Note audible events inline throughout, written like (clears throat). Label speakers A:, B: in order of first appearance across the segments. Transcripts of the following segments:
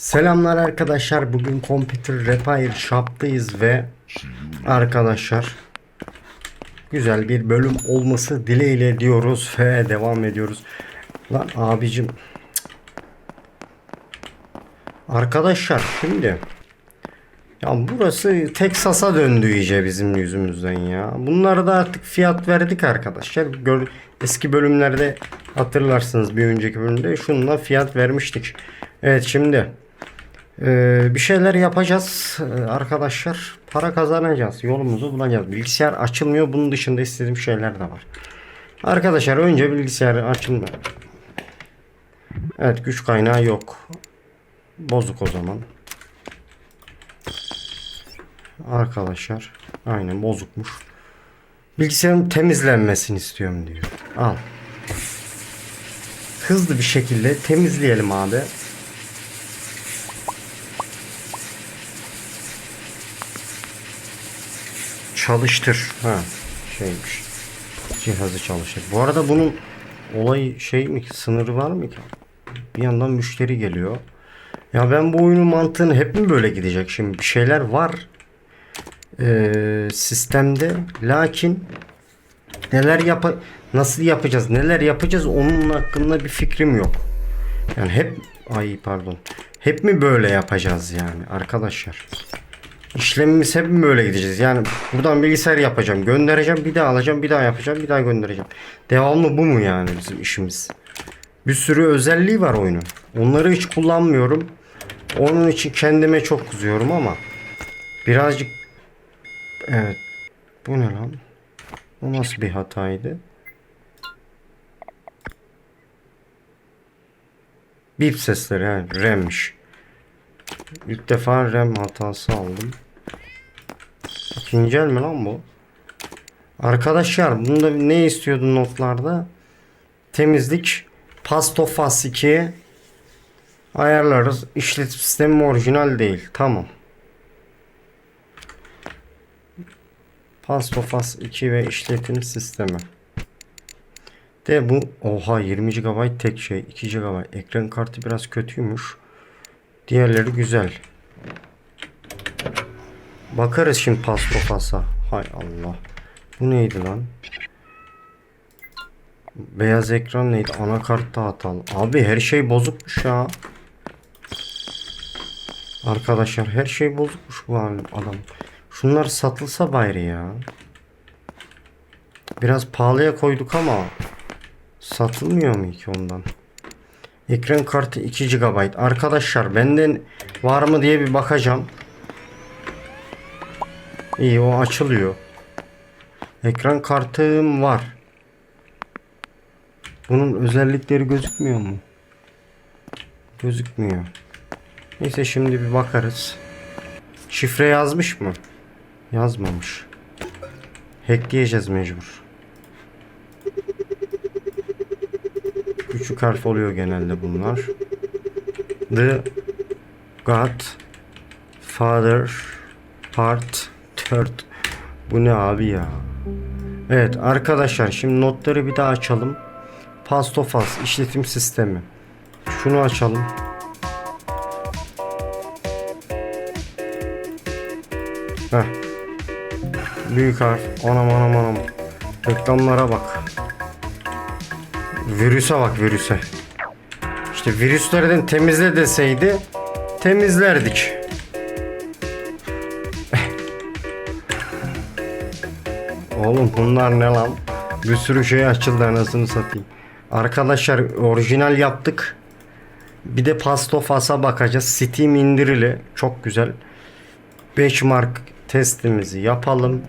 A: Selamlar arkadaşlar. Bugün Computer Repair Shop'tayız ve arkadaşlar güzel bir bölüm olması dileğiyle diyoruz ve devam ediyoruz. Lan abicim. Arkadaşlar şimdi ya burası Texas'a döndü iyice bizim yüzümüzden ya. Bunlara da artık fiyat verdik arkadaşlar. Gör, eski bölümlerde hatırlarsınız bir önceki bölümde şununla fiyat vermiştik. Evet şimdi ee, bir şeyler yapacağız ee, arkadaşlar. Para kazanacağız. Yolumuzu bulacağız. Bilgisayar açılmıyor. Bunun dışında istediğim şeyler de var. Arkadaşlar önce bilgisayar açılmıyor. Evet güç kaynağı yok. Bozuk o zaman. Arkadaşlar aynen bozukmuş. Bilgisayarın temizlenmesini istiyorum diyor. Al. Hızlı bir şekilde temizleyelim abi. Çalıştır. Ha şeymiş. Cihazı çalıştır. Bu arada bunun olay şey mi ki sınırı var mı ki? Bir yandan müşteri geliyor. Ya ben bu oyunun mantığını hep mi böyle gidecek? Şimdi bir şeyler var ee, sistemde. Lakin neler yap nasıl yapacağız? Neler yapacağız? Onun hakkında bir fikrim yok. Yani hep ay pardon. Hep mi böyle yapacağız yani arkadaşlar? İşlemimiz hep mi böyle gideceğiz? Yani buradan bilgisayar yapacağım, göndereceğim, bir daha alacağım, bir daha yapacağım, bir daha göndereceğim. Devamlı bu mu yani bizim işimiz? Bir sürü özelliği var oyunun. Onları hiç kullanmıyorum. Onun için kendime çok kızıyorum ama birazcık evet bu ne lan? Bu nasıl bir hataydı? Bip sesleri ha RAM'miş. İlk defa RAM hatası aldım. İkinci el mi lan bu? Arkadaşlar bunda ne istiyordu notlarda? Temizlik Pastofas 2 ayarlarız. İşletim sistemi orijinal değil. Tamam. Pastofas 2 ve işletim sistemi. De bu oha 20 GB tek şey 2 GB ekran kartı biraz kötüymüş. Diğerleri güzel. Bakarız şimdi pastofasa. Hay Allah. Bu neydi lan? Beyaz ekran neydi? Anakartta hatalı. Abi her şey bozukmuş ya. Arkadaşlar her şey bozukmuş bu adam. Şunlar satılsa bari ya. Biraz pahalıya koyduk ama satılmıyor mu ki ondan? Ekran kartı 2 GB. Arkadaşlar benden var mı diye bir bakacağım. İyi o açılıyor. Ekran kartım var. Bunun özellikleri gözükmüyor mu? Gözükmüyor. Neyse şimdi bir bakarız. Şifre yazmış mı? Yazmamış. Hackleyeceğiz mecbur. Küçük harf oluyor genelde bunlar. The God Father Part 4 Bu ne abi ya? Evet arkadaşlar şimdi notları bir daha açalım. Pastofas işletim sistemi. Şunu açalım. Heh. Büyük harf. Anam anam anam. Reklamlara bak. Virüse bak virüse. İşte virüslerden temizle deseydi temizlerdik. (laughs) Oğlum bunlar ne lan? Bir sürü şey açıldı anasını satayım. Arkadaşlar orijinal yaptık. Bir de Pastofas'a bakacağız. Steam indirili. Çok güzel. Benchmark testimizi yapalım.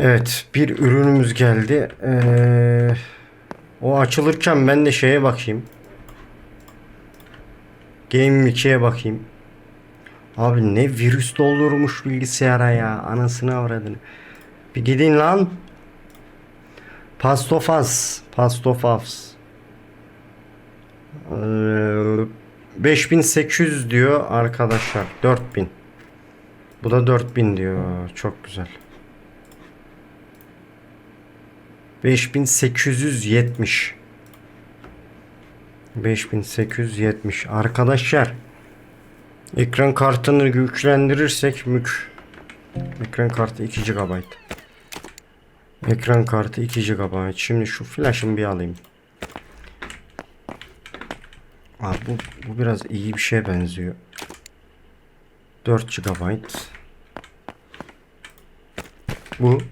A: Evet bir ürünümüz geldi. Ee, o açılırken ben de şeye bakayım. Game 2'ye bakayım. Abi ne virüs doldurmuş bilgisayara ya. Anasını avradını. Bir gidin lan. Pastofas. Pastofas. Ee, 5800 diyor arkadaşlar. 4000. Bu da 4000 diyor. Çok güzel. 5870. 5870 arkadaşlar ekran kartını güçlendirirsek mük. Ekran kartı 2 GB ekran kartı 2 GB şimdi şu flash'ımı bir alayım. Abi bu, bu biraz iyi bir şeye benziyor. 4 GB bu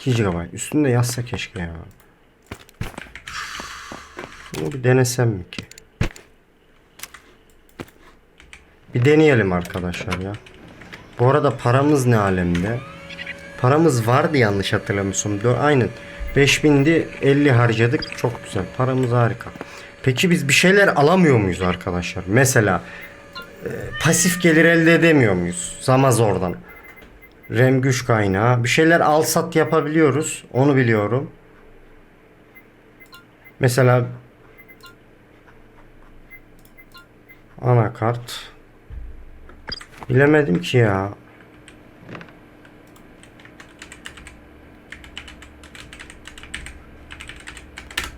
A: 2 GB üstünde yazsa keşke ya bunu bir denesem mi ki? Bir deneyelim arkadaşlar ya. Bu arada paramız ne alemde? Paramız vardı yanlış hatırlamıyorsam. Aynen. 5000'di 50 harcadık. Çok güzel. Paramız harika. Peki biz bir şeyler alamıyor muyuz arkadaşlar? Mesela e, pasif gelir elde edemiyor muyuz? Zamazor'dan. Rem güç kaynağı. Bir şeyler al sat yapabiliyoruz. Onu biliyorum. Mesela Anakart. Bilemedim ki ya.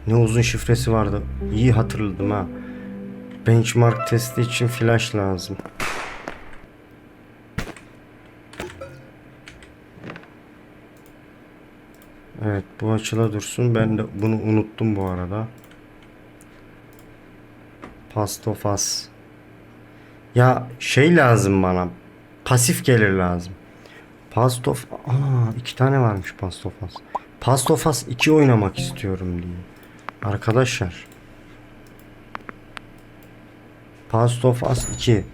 A: Ne uzun şifresi vardı. İyi hatırladım ha. Benchmark testi için flash lazım. Evet bu açıla dursun. Ben de bunu unuttum bu arada. Pastofas. Ya şey lazım bana. Pasif gelir lazım. Pastof... Aa iki tane varmış Pastofas. Pastofas 2 oynamak istiyorum diye. Arkadaşlar. Pastofas 2.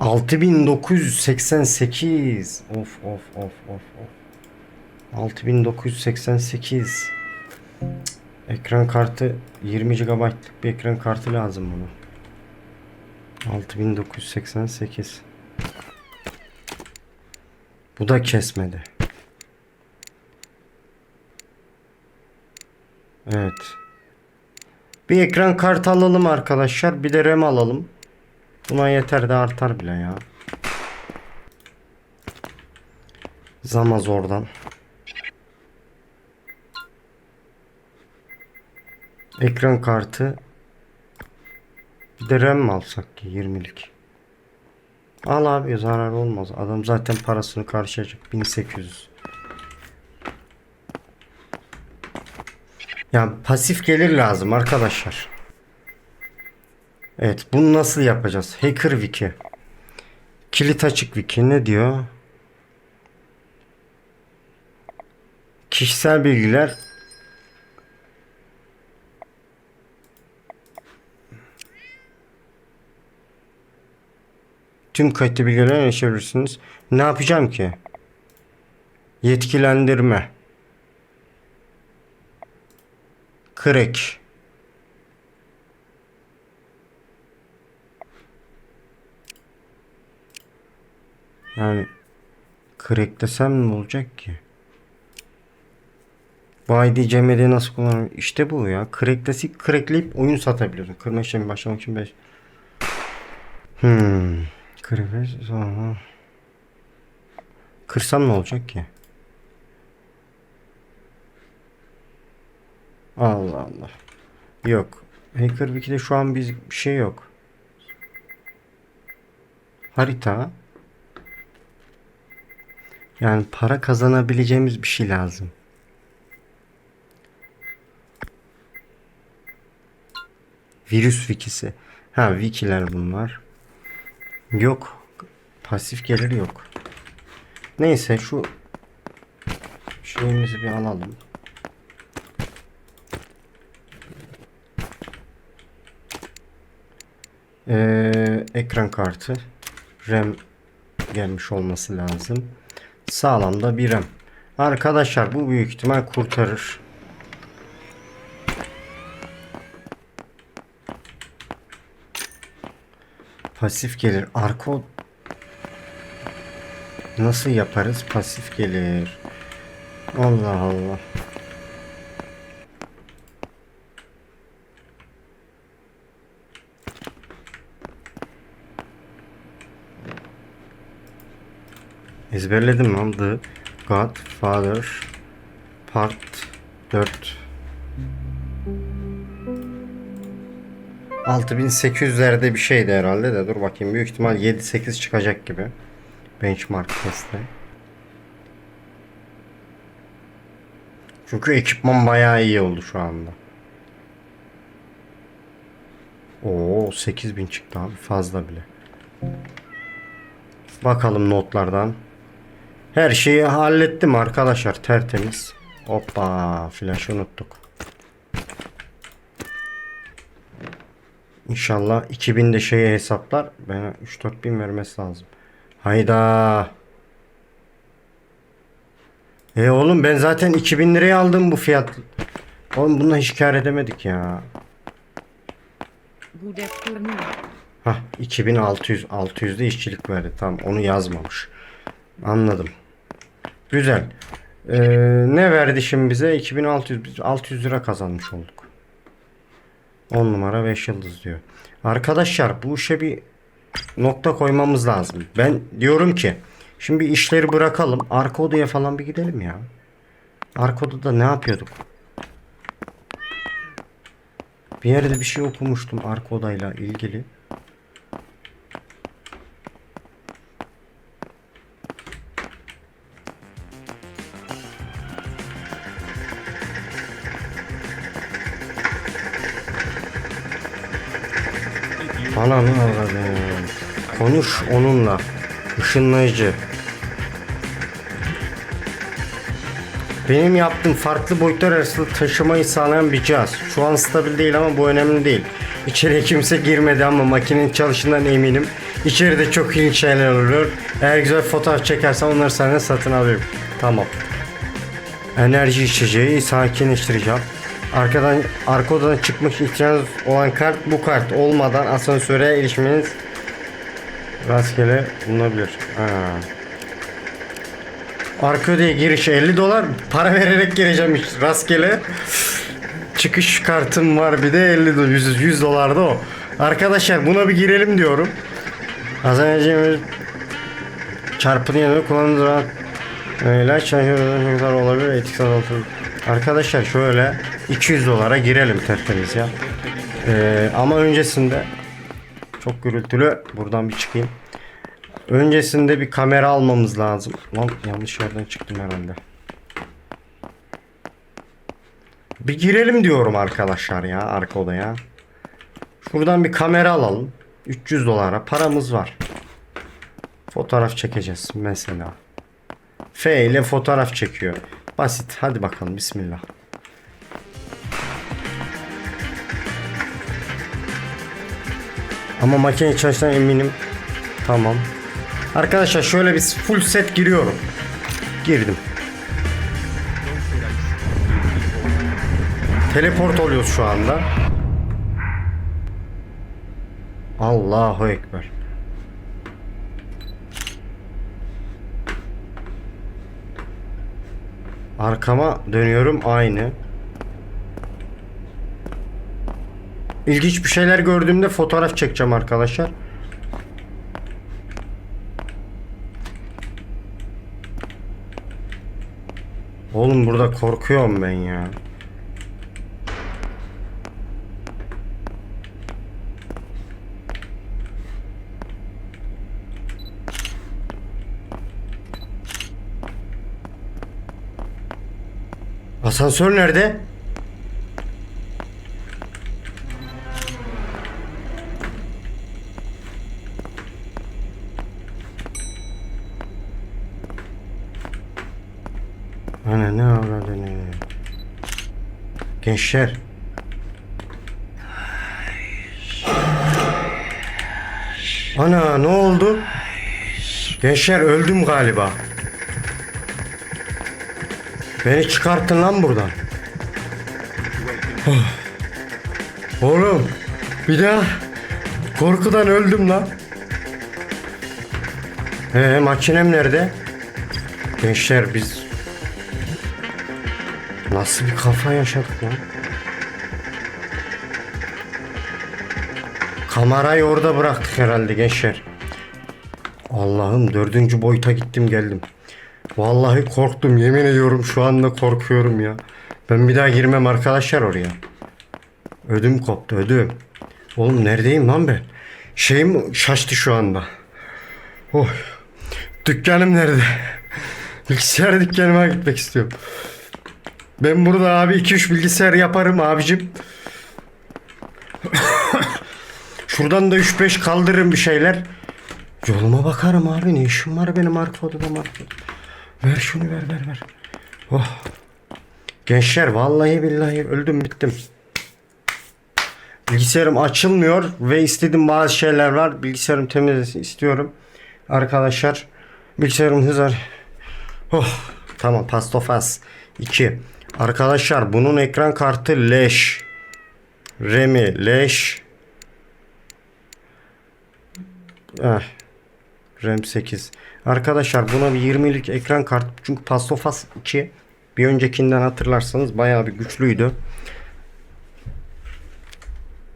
A: 6988. Of of of of of. 6988. Cık. Ekran kartı 20 GB'lık bir ekran kartı lazım buna. 6988. Bu da kesmedi. Evet. Bir ekran kartı alalım arkadaşlar. Bir de RAM alalım. Buna yeter de artar bile ya. Zamazor'dan. Ekran kartı. Bir de RAM mi alsak ki 20'lik? Al abi zarar olmaz. Adam zaten parasını karşılayacak. 1800. Ya pasif gelir lazım arkadaşlar. Evet bunu nasıl yapacağız? Hacker Wiki. Kilit açık wiki ne diyor? Kişisel bilgiler Tüm kayıt bilgilerine erişebilirsiniz. Ne yapacağım ki? Yetkilendirme. Crack. Yani crack ne olacak ki? Bu ID CMD nasıl kullanılır? İşte bu ya. Crack'lesi crackleyip oyun satabiliyorsun. Kırma işlemi başlamak için 5. Hmm. Kırıver sonra. Kırsam ne olacak ki? Allah Allah. Yok. Hacker Wiki'de şu an biz bir şey yok. Harita. Yani para kazanabileceğimiz bir şey lazım. Virüs wikisi. Ha wikiler bunlar. Yok. Pasif gelir yok. Neyse şu şeyimizi bir alalım. Ee, ekran kartı RAM gelmiş olması lazım. Sağlam da bir RAM. Arkadaşlar bu büyük ihtimal kurtarır. Pasif gelir. Arka Nasıl yaparız? Pasif gelir. Allah Allah. Ezberledim lan The Godfather Part 4 6800'lerde bir şeydi herhalde de dur bakayım büyük ihtimal 7-8 çıkacak gibi. Benchmark testte. Çünkü ekipman bayağı iyi oldu şu anda. Oo 8000 çıktı abi fazla bile. Bakalım notlardan. Her şeyi hallettim arkadaşlar tertemiz. Hoppa flash unuttuk. İnşallah 2000 de şeye hesaplar. Bana 3-4 bin vermesi lazım. Hayda. E oğlum ben zaten 2000 liraya aldım bu fiyat. Oğlum bundan hiç kar edemedik ya.
B: Bu?
A: Hah 2600 600'de işçilik verdi. Tamam onu yazmamış. Anladım. Güzel. Ee, ne verdi şimdi bize? 2600 biz 600 lira kazanmış olduk. 10 numara 5 yıldız diyor. Arkadaşlar bu işe bir nokta koymamız lazım. Ben diyorum ki şimdi işleri bırakalım. Arka odaya falan bir gidelim ya. Arka odada ne yapıyorduk? Bir yerde bir şey okumuştum arka odayla ilgili. Ananı avradım. Konuş onunla. Işınlayıcı. Benim yaptığım farklı boyutlar arasında taşımayı sağlayan bir cihaz. Şu an stabil değil ama bu önemli değil. İçeriye kimse girmedi ama makinenin çalışından eminim. İçeride çok ilginç şeyler oluyor. Eğer güzel fotoğraf çekersen onları sana satın alıyorum. Tamam. Enerji içeceği sakinleştireceğim. Arkadan arka odadan için ihtiyacınız olan kart bu kart olmadan asansöre erişmeniz rastgele bulunabilir. Ha. Arka odaya giriş 50 dolar. Para vererek gireceğim hiç rastgele. Çıkış kartım var bir de 50 dolar. 100, 100 dolar da o. Arkadaşlar buna bir girelim diyorum. Az önce çarpını kullandığı zaman ilaç şarjörler olabilir etiksel altı. Arkadaşlar şöyle 200 dolara girelim tertemiz ya. Ee, ama öncesinde çok gürültülü buradan bir çıkayım. Öncesinde bir kamera almamız lazım. Lan yanlış yerden çıktım herhalde. Bir girelim diyorum arkadaşlar ya arka odaya. Şuradan bir kamera alalım. 300 dolara paramız var. Fotoğraf çekeceğiz mesela. F ile fotoğraf çekiyor. Basit. Hadi bakalım bismillah. Ama makine çalıştan eminim. Tamam. Arkadaşlar şöyle bir full set giriyorum. Girdim. Teleport oluyoruz şu anda. Allahu Ekber. Arkama dönüyorum aynı. İlginç bir şeyler gördüğümde fotoğraf çekeceğim arkadaşlar. Oğlum burada korkuyorum ben ya. Asansör nerede? Ana ne avradını. Gençler. Ana ne oldu? Gençler öldüm galiba. Beni çıkartın lan buradan. Oh. Oğlum bir daha korkudan öldüm lan. Ee makinem nerede? Gençler biz nasıl bir kafa yaşadık lan? Kamerayı orada bıraktık herhalde gençler. Allah'ım dördüncü boyuta gittim geldim. Vallahi korktum yemin ediyorum şu anda korkuyorum ya. Ben bir daha girmem arkadaşlar oraya. Ödüm koptu ödüm. Oğlum neredeyim lan ben? Şeyim şaştı şu anda. Oh. Dükkanım nerede? (laughs) Bilgisayar dükkanıma gitmek istiyorum. Ben burada abi 2-3 bilgisayar yaparım abicim. (coughs) Şuradan da 3-5 kaldırırım bir şeyler. Yoluma bakarım abi. Ne işim var benim arka odada marka. Ver şunu ver ver ver. Oh. Gençler vallahi billahi öldüm bittim. Bilgisayarım açılmıyor ve istediğim bazı şeyler var. Bilgisayarım temizlesin istiyorum. Arkadaşlar bilgisayarım hızar. Oh tamam pastofas 2. Arkadaşlar bunun ekran kartı leş. RAM'i leş. Eh. RAM 8. Arkadaşlar buna bir 20'lik ekran kartı çünkü pastofas 2 bir öncekinden hatırlarsanız bayağı bir güçlüydü.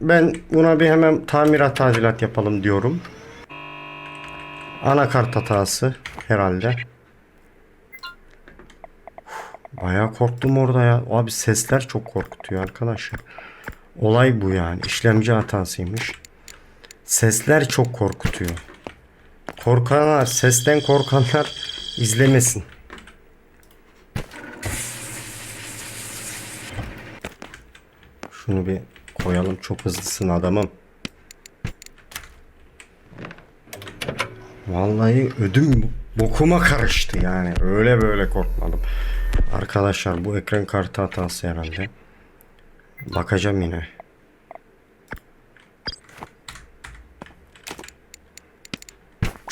A: Ben buna bir hemen tamirat tadilat yapalım diyorum. Anakart hatası herhalde. Bayağı korktum orada ya. Abi sesler çok korkutuyor arkadaşlar. Olay bu yani. İşlemci hatasıymış. Sesler çok korkutuyor. Korkanlar, sesten korkanlar izlemesin. Şunu bir koyalım. Çok hızlısın adamım. Vallahi ödüm bokuma karıştı yani. Öyle böyle korkmadım. Arkadaşlar bu ekran kartı hatası herhalde. Bakacağım yine.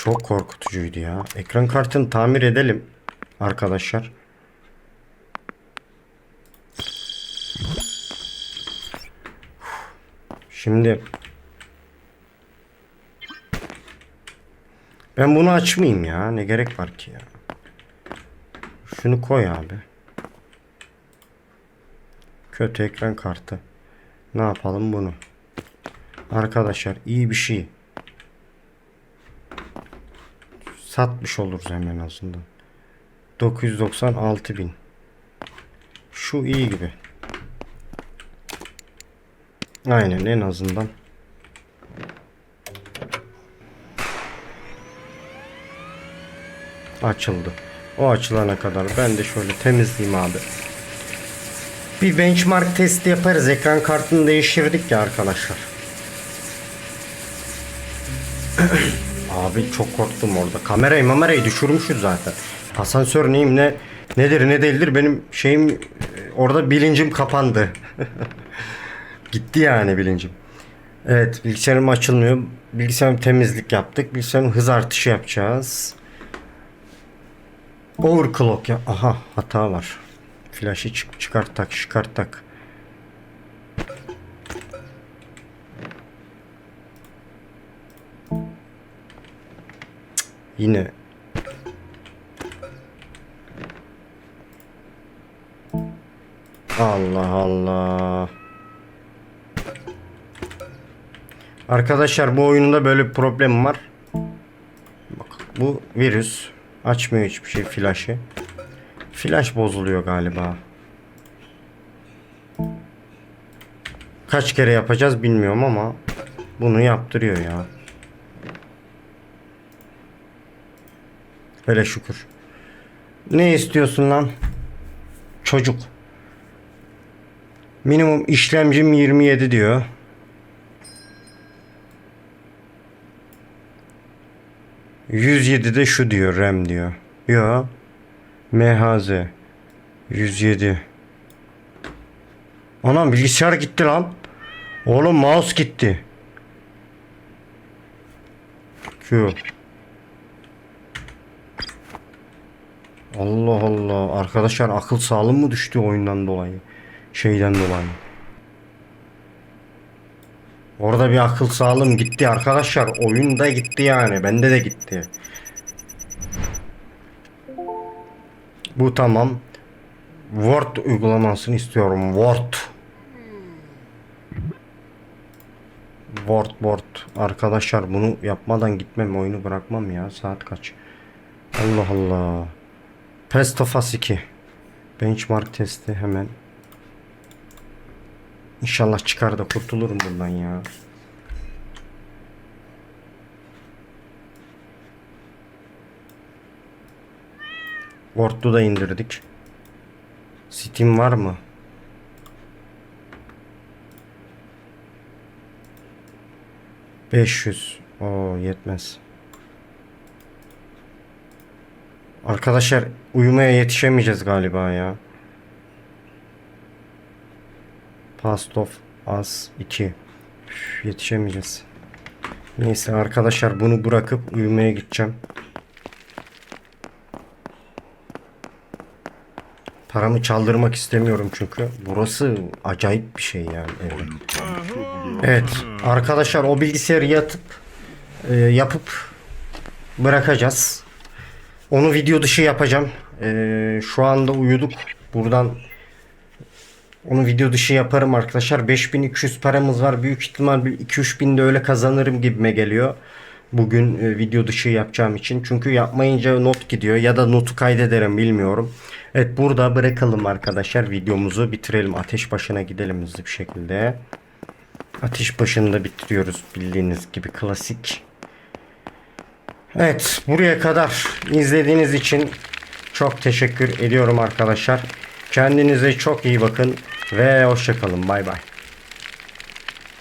A: Çok korkutucuydu ya. Ekran kartını tamir edelim arkadaşlar. Şimdi ben bunu açmayayım ya. Ne gerek var ki ya? Şunu koy abi. Kötü ekran kartı. Ne yapalım bunu? Arkadaşlar iyi bir şey. Satmış oluruz hemen azından. 996 bin. Şu iyi gibi. Aynen en azından. Açıldı. O açılana kadar ben de şöyle temizleyeyim abi. Bir benchmark testi yaparız. Ekran kartını değiştirdik ya arkadaşlar. (clears throat) Abi çok korktum orada. Kamerayı mamerayı düşürmüşüz zaten. Asansör neyim ne nedir ne değildir benim şeyim e, orada bilincim kapandı. (laughs) Gitti yani bilincim. Evet bilgisayarım açılmıyor. Bilgisayarım temizlik yaptık. Bilgisayarım hız artışı yapacağız. Overclock ya. Aha hata var. Flash'ı çık çıkart tak Yine Allah Allah. Arkadaşlar bu oyununda böyle bir problem var. Bak bu virüs açmıyor hiçbir şey flaşı. Flash bozuluyor galiba. Kaç kere yapacağız bilmiyorum ama bunu yaptırıyor ya. Hele şükür. Ne istiyorsun lan? Çocuk. Minimum işlemcim 27 diyor. ...107 de şu diyor RAM diyor. Yo. MHZ. 107. Anam bilgisayar gitti lan. Oğlum mouse gitti. Q. Allah Allah. Arkadaşlar akıl sağlığım mı düştü oyundan dolayı? Şeyden dolayı. Orada bir akıl sağlığım gitti arkadaşlar. Oyunda gitti yani. Bende de gitti. Bu tamam. Word uygulamasını istiyorum. Word. Word Word. Arkadaşlar bunu yapmadan gitmem. Oyunu bırakmam ya. Saat kaç? Allah Allah. Prestofas 2 Benchmark testi hemen İnşallah çıkar da kurtulurum bundan ya. Word'u da indirdik. Steam var mı? Beş yüz. O yetmez. Arkadaşlar uyumaya yetişemeyeceğiz galiba ya. Past of Us 2. Üf, yetişemeyeceğiz. Neyse arkadaşlar bunu bırakıp uyumaya gideceğim. Paramı çaldırmak istemiyorum çünkü. Burası acayip bir şey yani. Evet, evet arkadaşlar o bilgisayarı yatıp e, yapıp bırakacağız. Onu video dışı yapacağım. E, şu anda uyuduk. Buradan onu video dışı yaparım arkadaşlar. 5200 paramız var. Büyük ihtimal bir 2-3 bin de öyle kazanırım gibime geliyor. Bugün e, video dışı yapacağım için. Çünkü yapmayınca not gidiyor. Ya da notu kaydederim bilmiyorum. Evet burada bırakalım arkadaşlar. Videomuzu bitirelim. Ateş başına gidelim hızlı bir şekilde. Ateş başında bitiriyoruz bildiğiniz gibi klasik. Evet buraya kadar izlediğiniz için çok teşekkür ediyorum arkadaşlar. Kendinize çok iyi bakın ve hoşçakalın. Bay bay.